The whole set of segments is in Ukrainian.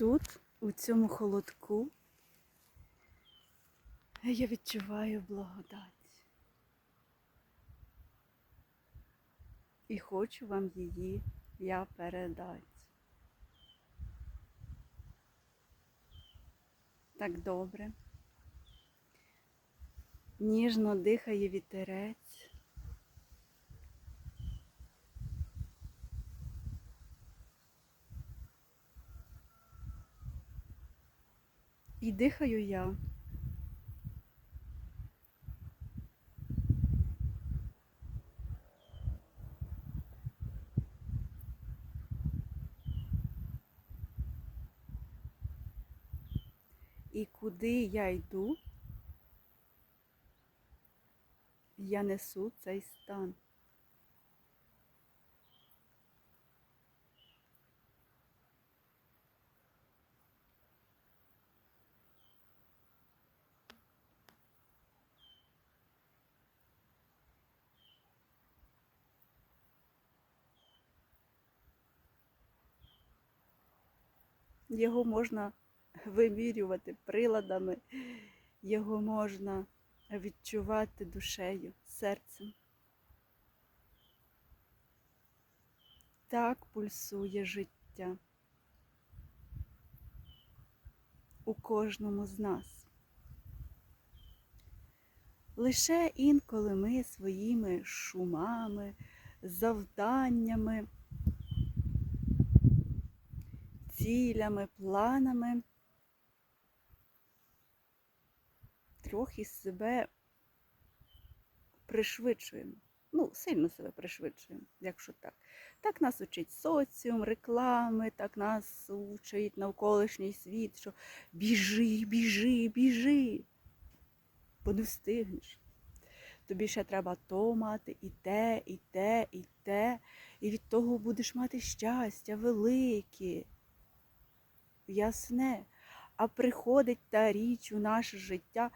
Тут, у цьому холодку, я відчуваю благодать. І хочу вам її я передати. Так добре. Ніжно дихає вітерець. І дихаю я. І куди я йду, я несу цей стан. Його можна вимірювати приладами, його можна відчувати душею, серцем. Так пульсує життя у кожному з нас. Лише інколи ми своїми шумами, завданнями, цілями, планами трохи себе пришвидшуємо. Ну, сильно себе пришвидшуємо, якщо так. Так нас учить соціум, реклами, так нас учить навколишній світ, що біжи, біжи, біжи, бо не встигнеш. Тобі ще треба то мати, і те, і те, і те, і від того будеш мати щастя велике, ясне. А приходить та річ у наше життя,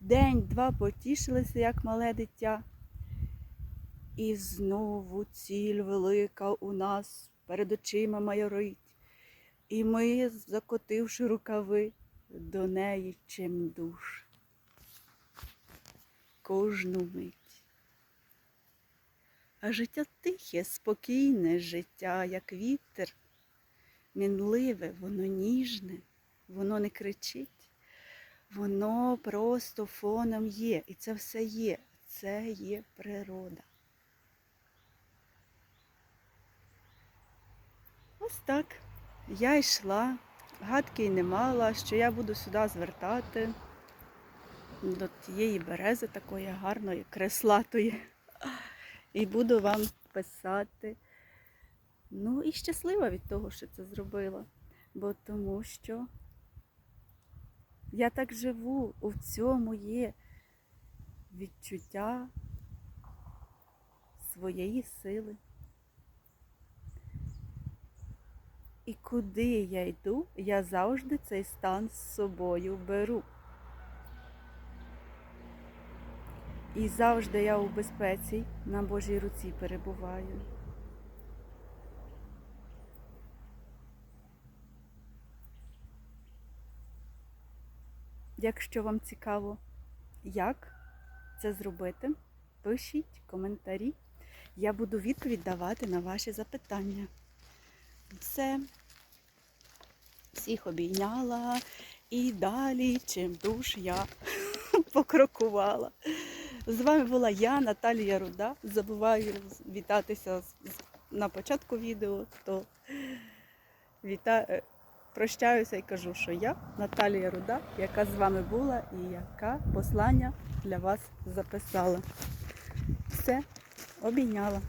день-два потішилися, як мале дитя. І знову ціль велика у нас перед очима майорить. І ми, закотивши рукави, до неї чим душ. Кожну мить. А життя тихе, спокійне життя, як вітер, мінливе, воно ніжне, воно не кричить, воно просто фоном є. І це все є. Це є природа. Ось так. Я йшла, гадки й не мала, що я буду сюди звертати до тієї берези такої гарної, креслатої. І буду вам писати. Ну і щаслива від того, що це зробила. Бо тому що я так живу, у цьому є відчуття своєї сили. І куди я йду, я завжди цей стан з собою беру. І завжди я у безпеці на Божій руці перебуваю. Якщо вам цікаво, як це зробити, пишіть коментарі. Я буду відповідь давати на ваші запитання. Все. Всіх обійняла і далі, чим душ я покрокувала. З вами була я, Наталія Руда. Забуваю вітатися на початку відео, то віта... прощаюся і кажу, що я Наталія Руда, яка з вами була і яка послання для вас записала. Все, обійняла.